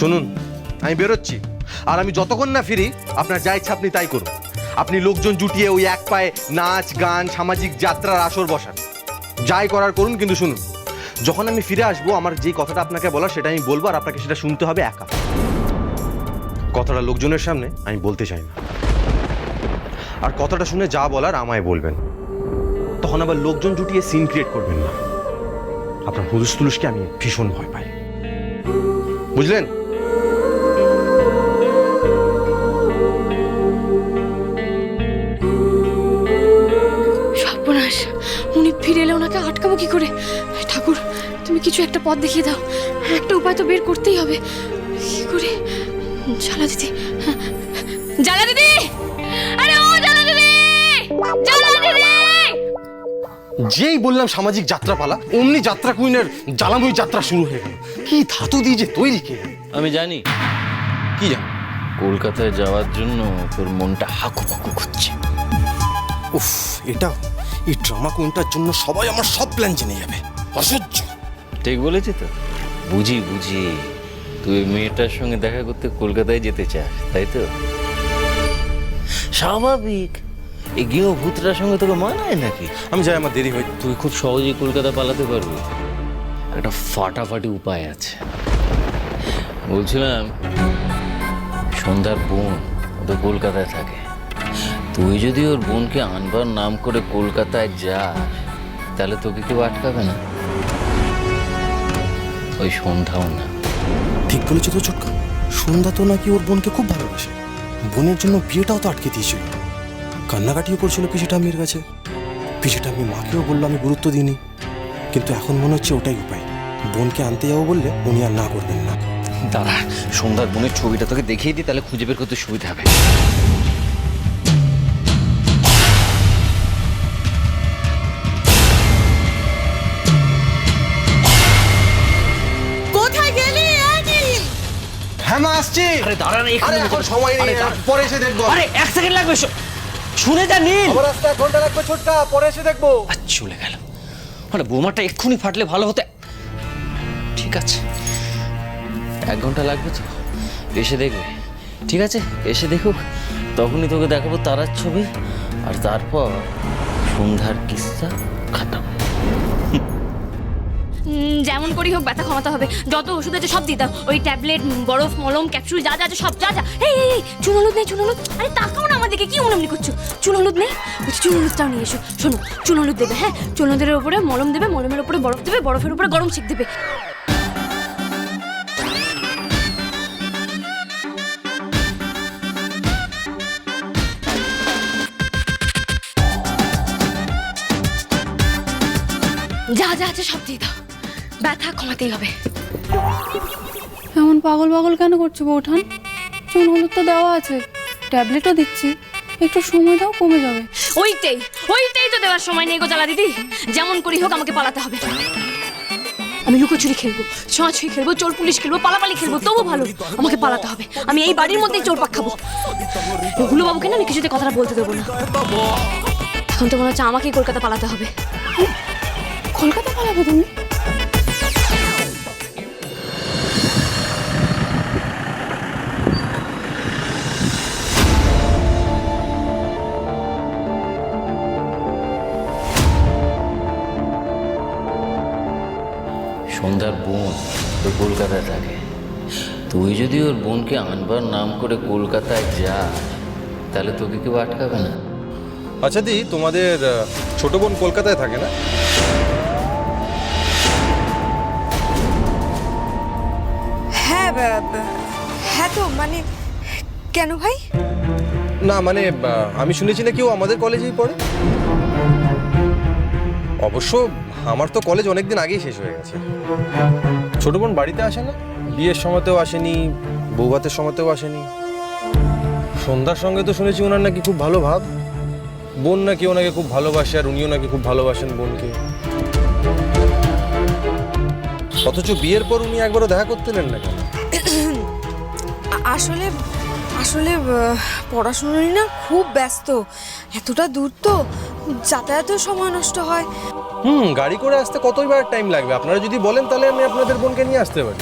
শুনুন, আমি বেরোচ্ছি। আর আমি যতক্ষণ না ফিরি, আপনার যা ইচ্ছা আপনি তাই করুন। আপনি লোকজন জুটিয়ে ওই এক পায়ে নাচ, গান, সামাজিক যাত্রার আসর বসান। যাই করার করুন, কিন্তু শুনুন। যখন আমি ফিরে আসব, আমার যেই কথাটা আপনাকে বলার, সেটা আমি বলব, আর আপনাকে সেটা শুনতে হবে একা। কথাটা লোকজনের সামনে, আমি বলতে চাই না। আর কথাটা শুনে যা বলার, আমায় বলবেন। তখন আবার লোকজন জুটিয়ে সিন ক্রিয়েট করবেন না। আপনার হুলুস তুলুসকে আমি ভীষণ ভয় পাই। বুঝলেন? কি করে? ঠাকুর তুমি কিছু একটা পথ দেখিয়ে দাও। একটা উপায় তো বের করতেই হবে। কি করে? জ্বালা দিদি। জ্বালা দিদি! আরে ও জ্বালা দিদি! জ্বালা দিদি! যেই বললাম সামাজিক যাত্রাপালা অমনি যাত্রা কুইনের জ্বালাময়ী যাত্রা শুরু হয়ে গেল। কি ধাতু দিয়ে যে তৈরি কে? আমি জানি। কি জানো? কলকাতায় যাওয়ার জন্য তোর মনটা হাকু পাকু করছে। উফ এটা এই ড্রামা কুইনটার জন্য সবাই আমার সব প্ল্যান জেনে যাবে। অসহ্য। ঠিক বলেছি তো? বুঝি বুঝি। তুই মেয়েটার সঙ্গে দেখা করতে কলকাতায় যেতে চাস তাই তো? স্বাভাবিক। এই গৃহভূতটার সঙ্গে তোকে মানায় নাকি? আমি যাই আমার দেরি হয় তুই খুব সহজেই কলকাতা পালাতে পারবি। একটা ফাটাফাটি উপায় আছে। বলছিলাম সন্ধ্যার বোন ও তো কলকাতায় থাকে। তুই যদি ওর বোনকে আনবার নাম করে কলকাতায় যাস তাহলে তোকে কেউ আটকাবে না। ওই সন্ধ্যাও না। ঠিক বলেছ তো ছোটকা সন্ধ্যা তো নাকি ওর বোনকে খুব ভালোবাসে। বোনের জন্য বিয়েটাও তো আটকে দিয়েছিল। কান্নাকাটিও করছিল পিসিটা মেয়ের কাছে। পিসিটা আমি মাকেও বলল আমি গুরুত্ব দিইনি। কিন্তু এখন মনে হচ্ছে ওটাই উপায়। বোনকে আনতে যাব বললে উনি আর না করবেন না। দাঁড়া সন্ধ্যার বোনের ছবিটা তোকে দেখিয়ে দিই তাহলে খুঁজে বের করতে সুবিধা হবে। হ্যাঁ মা আসছি। আরে দাঁড়া না আরে এখন সময় নেই পরে এসে দেখব। আরে এক সেকেন্ড লাগবে শুনে যা নীল। আমার রাস্তা ঘণ্টা লাগবে ছোটকা পরে এসে দেখব। আর চলে গেল। মানে বোমাটা এক্ষুনি ফাটলে ভালো হতে ঠিক আছে। এক ঘণ্টা লাগবে তো? এসে দেখবে। ঠিক আছে এসে দেখুক। তখনই তোকে দেখাবো তারার ছবি আর তারপর সন্ধ্যার কিস্তা খাতাম যেমন করি হোক ব্যথা কমাতে হবে। যত ওষুধ আছে সব দিতাম ওই ট্যাবলেট বরফ মলম ক্যাপসুল যা যা আছে সব যা যা। এই এই, চুন হলুদ নেই চুন হলুদ। আরে তাকাও না আমাদেরকে কি মনে করছ? চুন হলুদ নেই? বলছি চুন হলুদটাও নিয়ে এসো। শোনো চুন হলুদ দেবে হ্যাঁ? চুন হলুদের উপরে মলম দেবে মলমের উপরে বরফ দেবে বরফের উপরে গরম সেক দেবে। যা যা আছে সব দিয়ে দাও। ব্যথা কমাতেই হবে। এমন পাগল পাগল কেন করছ বৌঠান চুন হলুদ তো দেওয়া আছে। ট্যাবলেটও দিচ্ছি। একটু সময় দাও কমে যাবে। ওইটাই ওইটাই তো দেওয়ার সময় নেই গো জ্বালা দিদি যেমন করি হোক আমাকে পালাতে হবে। আমি লুকোচুরি খেলব ছোঁয়াছুঁই খেলব চোর পুলিশ খেলব পালাপালি খেলব তবু ভালো। আমাকে পালাতে হবে। আমি এই বাড়ির মধ্যেই চোর পাক খাব। হুলু বাবুকে না আমি কিছুতে কথাটা বলতে দেবো না। এখন তো মনে হচ্ছে আমাকেই কলকাতা পালাতে হবে। কলকাতা পালাবে তুমি? সন্ধ্যার বোন। তো কলকাতায় থাকে তুই যদি ওর বোনকে আনবার নাম করে কলকাতায় যা তাহলে তোকে কেউ আটকাবে না। আচ্ছা দি তোমাদের ছোট বোন কলকাতায় থাকে না? হ্যাঁ হ্যাঁ তো মানে কেন ভাই? না মানে আমি শুনেছি না কেউ আমাদের কলেজেই পড়ে? অবশ্য আমার তো কলেজ অনেকদিন আগেই শেষ হয়ে গেছে। ছোট বোন বাড়িতে আসে না? বিয়ের সময়তেও আসেনি বৌভাতের সময়তেও আসেনি। সন্ধ্যার সঙ্গে তো শুনেছি ওনার নাকি খুব ভালো ভাব। বোন নাকি ওনাকে খুব ভালোবাসে আর উনিও নাকি খুব ভালোবাসেন বোনকে। অথচ বিয়ের পর উনি একবারও দেখা করতে এলেন না কেন? আসলে আসলে পড়াশুনো না খুব ব্যস্ত। এতটা দূর তো যাতায়াতের সময় নষ্ট হয়। হুম গাড়ি করে আসতে কতই বার টাইম লাগবে? আপনারা যদি বলেন তাহলে আমি আপনাদের বোনকে নিয়ে আসতে পারি।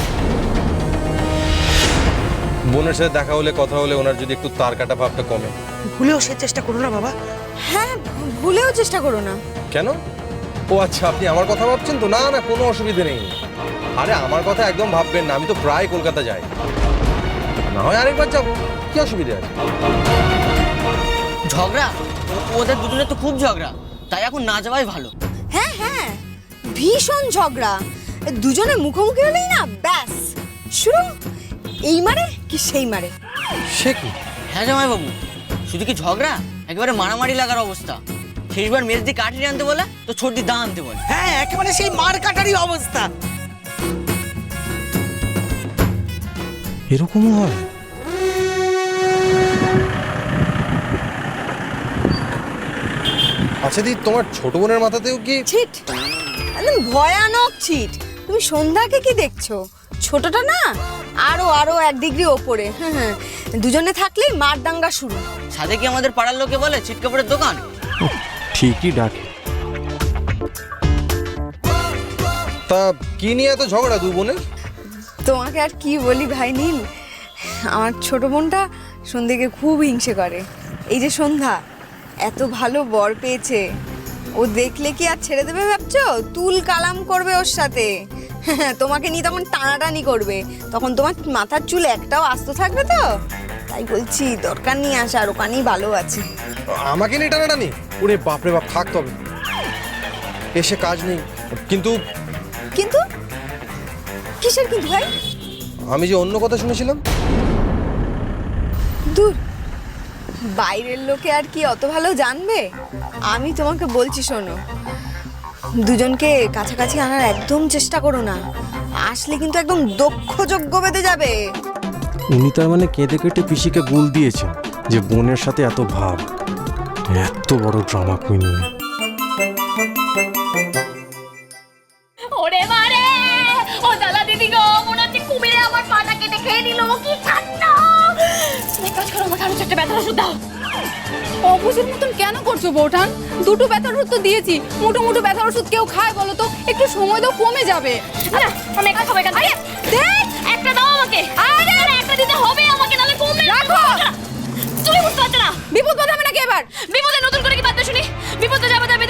বোনের সাথে দেখা হলে কথা হলে ওনার যদি একটু তার কাটা ভাবটা কমে। ভুলেও সে চেষ্টা করো না বাবা। হ্যাঁ ভুলেও চেষ্টা করো না। কেন? ও আচ্ছা আপনি আমার কথা ভাবছেন তো? না না কোনো অসুবিধে নেই। আরে আমার কথা একদম ভাববেন না আমি তো প্রায় কলকাতা যাই। না হয় আরেকবার যাব কি অসুবিধা আছে? ঝগড়া? ওদের দুজনে তো খুব ঝগড়া তাই এখন না যাওয়াই ভালো। হ্যাঁ হ্যাঁ। ভীষণ ঝগড়া। দুজনে মুখোমুখি হলেই না ব্যাস। শুরু এই মারে কি সেই মারে? সে কি? হ্যাঁ জামাই বাবু শুধু কি ঝগড়া? একেবারে মারামারি লাগার অবস্থা। শেষবার মেজদি কাঠি আনতে বলে তো ছোটদি দা আনতে বলে। হ্যাঁ একেবারে সেই মার কাটারই অবস্থা। এরকমও হয়? আচ্ছা দি তোমার ছোট বোনের মাথাতেও কি ছিট একদম ভয়ানক ছিট। তুমি সন্ধ্যাকে কি দেখছ? ছোটটা না আরও আরও এক ডিগ্রি ওপরে। হ্যাঁ হ্যাঁ। দুজনে থাকলেই মার দাঙ্গা শুরু। সাথে কি আমাদের পাড়ার লোকে বলে ছিটকাপড়ের দোকান? ঠিকই ডাকে। তা কি নিয়ে এত ঝগড়া দুই বোনের? তোমাকে আর কি বলি ভাই নীল? আমার ছোট বোনটা সন্ধ্যেকে খুব হিংসে করে। এই যে সন্ধ্যা এত ভালো বর পেয়েছে। ও দেখলে কি আর ছেড়ে দেবে ভাবছ? তুল কালাম করবে ওর সাথে। তোমাকে নিয়ে তখন টানাটানি করবে। তখন তোমার মাথার চুল একটাও আস্ত থাকবে তো? তাই বলছি দরকার নিয়ে আসার ওখানেই ভালো আছে। আমাকে নিয়ে টানাটানি? ওরে বাপরে বাপ থাক তবে। এসে কাজ নেই। কিন্তু কিন্তু? কিসের কিন্তু ভাই? আমি যে অন্য কথা শুনেছিলাম। দূর। বাইরের লোকে আর কি অত ভালো জানবে? আমি তোমাকে বলছি শোনো। দুজনকে কাছাকাছি আনার একদম চেষ্টা করো না। আসলে কিন্তু একদম দক্ষ যোগ্য বেঁধে যাবে। উনি তার মানে কেঁদে কেটে পিসিকে গুল দিয়েছেন যে বোনের সাথে এত ভাব। এত বড় ড্রামা কুইন ওরে বারে! ও দাদা দিদি গো মনে হচ্ছে কুমিরে আমার পাটা কেটে খেয়ে নিল। কি ব্যথার ওষুধ দাও। অবুঝের মতন কেন করছ বৌঠান? দুটো ব্যথার ওষুধ তো দিয়েছি। মুঠো মুঠো ব্যথার ওষুধ কেউ খায় বলো তো? একটু সময় তো কমে যাবে। না আমি একা খাব এখান থেকে। দেখ! একটা দাও আমাকে। আরে! আরে একটা দিতে হবে আমাকে নালে কমবে রাখো! তুমি বুঝতে পারছ না। বিপদ বাঁধাবে নাকি এবার? বিপদে নতুন করে কি বাদ্য শুনি? বিপদে যাবে যাবে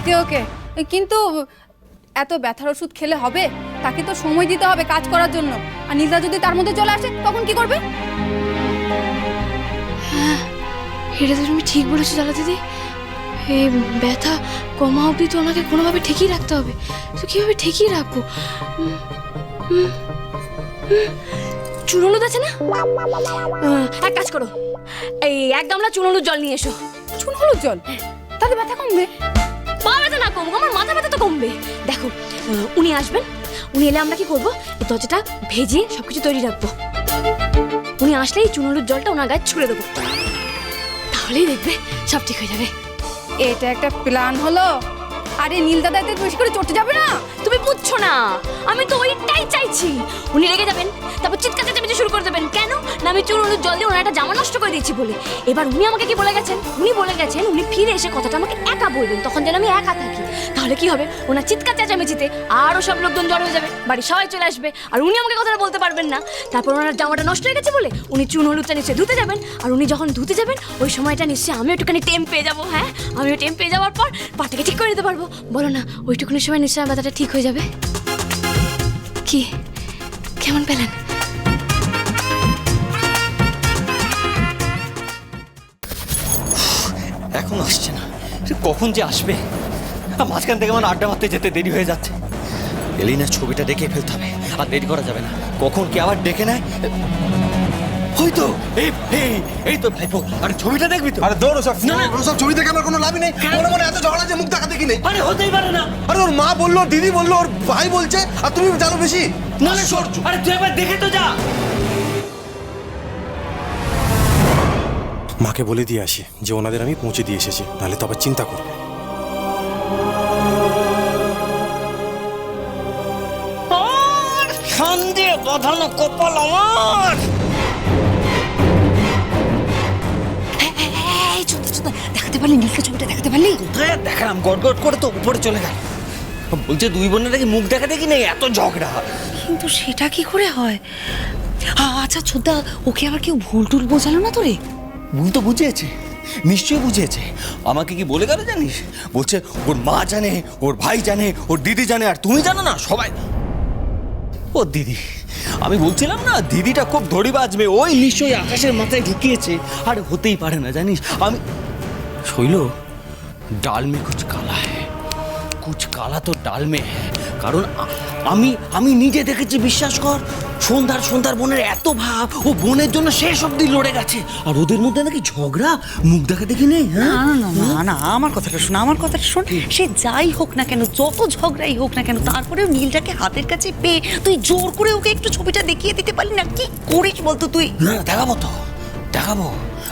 ওকে ওকে। কিন্তু এত ব্যথার ওষুধ খেলে হবে? তাকে তো সময় দিতে হবে কাজ করার জন্য। আর নীলদা যদি তার মধ্যে চলে আসে তখন কি করবে? হ্যাঁ এটা তো তুমি ঠিক বলেছ জ্বালা দিদি। এই ব্যথা কমা অবধি তো ওনাকে কোনোভাবে ঠেকিয়ে রাখতে হবে। তো কীভাবে ঠেকিয়ে রাখব? চুন হলুদ আছে না? এক কাজ করো। এই এক গামলা চুন হলুদ জল নিয়ে এসো। চুন হলুদ জল? তাতে ব্যথা কমবে? ব্যথা না কমুক, আমার মাথা ব্যথা তো কমবে। দেখো উনি আসবেন। উনি এলে আমরা কি করব? এই দরজাটা ভেজে সবকিছু তৈরি রাখব। উনি আসলেই চুনলুর জলটা ওনার গায়ে ছুঁড়ে দেবো। তাহলেই দেখবে সব ঠিক হয়ে যাবে। এটা একটা প্ল্যান হলো। আরে, নীল দাদা এতে বেশি করে চটে যাবে না। তুমি বুঝছ না। আমি তো ওইটাই চাইছি। উনি রেগে যাবেন, তারপর চিৎকার চেঁচামেচি শুরু করে দেবেন। কেন? না, আমি চুন হলুদ জল দিয়ে ওনার একটা জামা নষ্ট করে দিয়েছি বলে। এবার উনি আমাকে কি বলে গেছেন? উনি বলে গেছেন, উনি ফিরে এসে কথাটা আমাকে একা বলবেন, তখন যেন আমি একা থাকি। তাহলে কি হবে? ওনার চিৎকার চেঁচামেচিতে আরও সব লোকজন জড়ো হয়ে যাবে, বাড়ির সবাই চলে আসবে, আর উনি আমাকে কথাটা বলতে পারবেন না। তারপর ওনার জামাটা নষ্ট হয়ে গেছে বলে উনি চুন হলুদটা নিশ্চয়ই ধুতে যাবেন, আর উনি যখন ধুতে যাবেন, ওই সময়টা নিশ্চয়ই আমি একটুখানি টেম পেয়ে যাব হ্যাঁ? আমিও টেম পেয়ে যাওয়ার পর পাটাকে ঠিক করে দিতে পারব। বলো না, ওইটুকুনি সময় নিশ্চয়ই ব্যথাটা ঠিক হয়ে যাবে? কি? কেমন পেলেন? এখন আসছে না। কখন যে আসবে? মাঝখান থেকে আমার আড্ডা মারতে যেতে দেরি হয়ে যাচ্ছে। এলিনার ছবিটা দেখে ফেলতে হবে, আর দেরি করা যাবে না। কখন কি আবার ডেকে নেয়? হয়তো এই এই এই তো ভাইপো আর ছবিটা দেখবি তো? আরে দৌড় ওসব। না, না। ওসব ছবি দেখে আমার কোনো লাভই নেই। মনে মনে এত ঝগড়া যে মুখ দেখাতে কি নেই। আরে হতেই পারে না। আরে ওর মা বলল দিদি বলল ওর ভাই বলছে আর তুমি জানো বেশি? না না আরে তুই একবার দেখে তো যা। মাকে বলে দিয়ে আসি যে ওনাদের আমি পৌঁছে দিয়ে এসেছি নাহলে তো আবার চিন্তা করবে। সন্দেহ বাঁধানো কপাল আমার। পারলি নীলকে ছবিটা দেখাতে পারলি? কোথায় দেখালাম? গড় করে তো উপরে চলে গেল। বলছে দুই বোনের নাকি মুখ দেখা দেখি নেই? এত ঝগড়া। কিন্তু সেটা কি করে হয়? আচ্ছা ছোদ্দা ওকে আবার কেউ ভুল টুল বোঝালো না তোরে? ভুল তো বুঝিয়েছে। নিশ্চয়ই বুঝিয়েছে। আমাকে কি বলে গেল জানিস? বলছে ওর মা জানে ওর ভাই জানে ওর দিদি জানে আর তুমি জানো না সবাই ও দিদি আমি বলছিলাম না দিদিটা খুব ধরি বাজবে ওই নিশ্চয়ই আকাশের মাথায় ঢুকিয়েছে। আর হতেই পারে না জানিস? আমি শৈল ডাল মে কুচ কালা হ্যাঁ কুচ কালা তো ডাল মে হ্যাঁ কারণ আমি আমি নিজে দেখেছি বিশ্বাস কর সন্ধ্যার সন্ধ্যার বোনের এত ভাব ও বোনের জন্য শেষ অব্দি লড়ে গেছে। আর ওদের মধ্যে নাকি ঝগড়া মুখ দেখা দেখি নেই হ্যাঁ? না না না না আমার কথাটা শোন আমার কথাটা শোন। সে যাই হোক না কেন যত ঝগড়াই হোক না কেন তারপরেও নীলটাকে হাতের কাছে পেয়ে তুই জোর করে ওকে একটু ছবিটা দেখিয়ে দিতে পারলি না? কি করিস বলতো তুই? না, দেখাবো তো দেখাবো।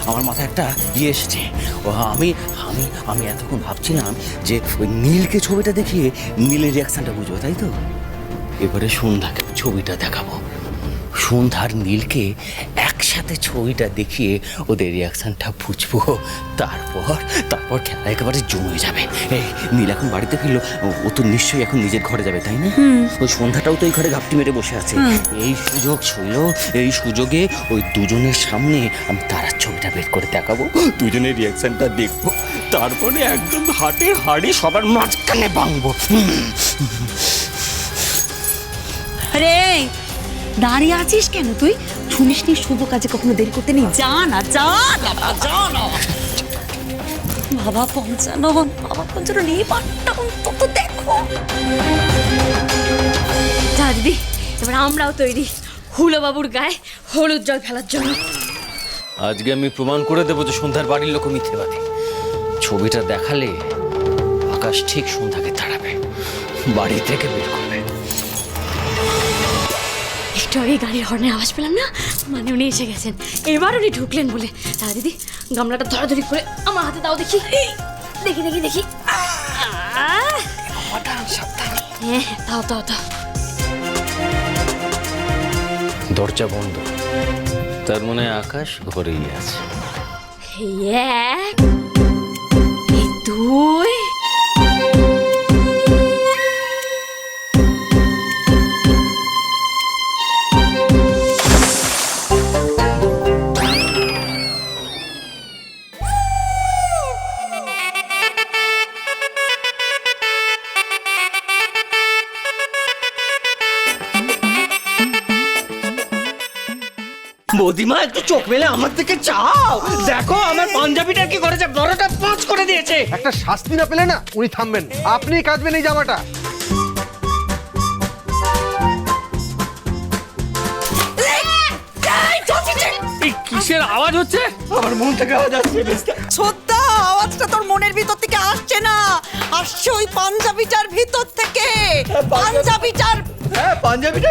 আমার মাথায় একটা ইয়ে এসেছে। ও, আমি আমি আমি এতক্ষণ ভাবছিলাম যে ওই নীলকে ছবিটা দেখিয়ে নীলের রিয়াকশানটা বুঝব, তাই তো? এবারে সন্ধ্যাকে ছবিটা দেখাবো। সন্ধ্যার নীলকে একসাথে ছবিটা দেখিয়ে ওদের রিয়াকশনটা বুঝব। তারপর তারপর খেলা একেবারে জমে যাবে। এই নীল এখন বাড়িতে ফিরলো। ও- তো নিশ্চয়ই এখন নিজের ঘরে যাবে তাই না? ওই সন্ধ্যাটাও তো এই ঘরে ঘাপটি মেরে বসে আছে। এই সুযোগ ছিল এই সুযোগে ওই দুজনের সামনে আমি তারার ছবিটা বের করে দেখাবো। দুজনের রিয়াকশনটা দেখব। তারপরে একদম হাটের হাড়ি সবার মাঝখানে ভাঙবো। আরে দাঁড়িয়ে আছিস কেন তুই? শুনিস নি শুভ কাজে কখনো দেরি করতে নেই? যা না যা না বাবা, যা না। বাবা পঞ্চানন বাবা পঞ্চানন দেখো। যা দিদি এবার আমরাও তৈরি হুলো বাবুর গায়ে হলুদ জল ফেলার জন্য। আজকে আমি প্রমাণ করে দেবো যে সন্ধ্যার বাড়ির লোক মিথ্যে মিথ্যেবাদী ছবিটা দেখালে আকাশ ঠিক সন্ধ্যাকে তাড়াবে। বাড়ি থেকে বের করবে। একটু আগে গাড়ির হর্নের আওয়াজ পেলাম না? মানে উনি এসে গেছেন। এবার উনি ঢুকলেন বলে। দাদা দিদি গামলাটা ধরাধরি করে আমার হাতে দাও দেখি। দেখি দেখি দেখি! হ্যাঁ দাও দাও দাও। দরজা বন্ধ। তার মনে আকাশ ঘরেই আছে। এক দুই বৌদিমা একটু চোখ মেলে আমার দিকে চাও। দেখো আমার পাঞ্জাবিটা কি করেছে বড়টা পাঁচ করে দিয়েছে। একটা শাস্তি না পেলে না উনি থামবেন। আপনি কাঁদবেন এই জামাটা। এই কিসের আওয়াজ হচ্ছে? আমার মন থেকে আওয়াজ আসছে ছোদ্দা আওয়াজটা তোর মনের ভিতর থেকে আসছে না। আসছে ওই পাঞ্জাবিটার ভিতর থেকে। পাঞ্জাবিটার হ্যাঁ পাঞ্জাবিটা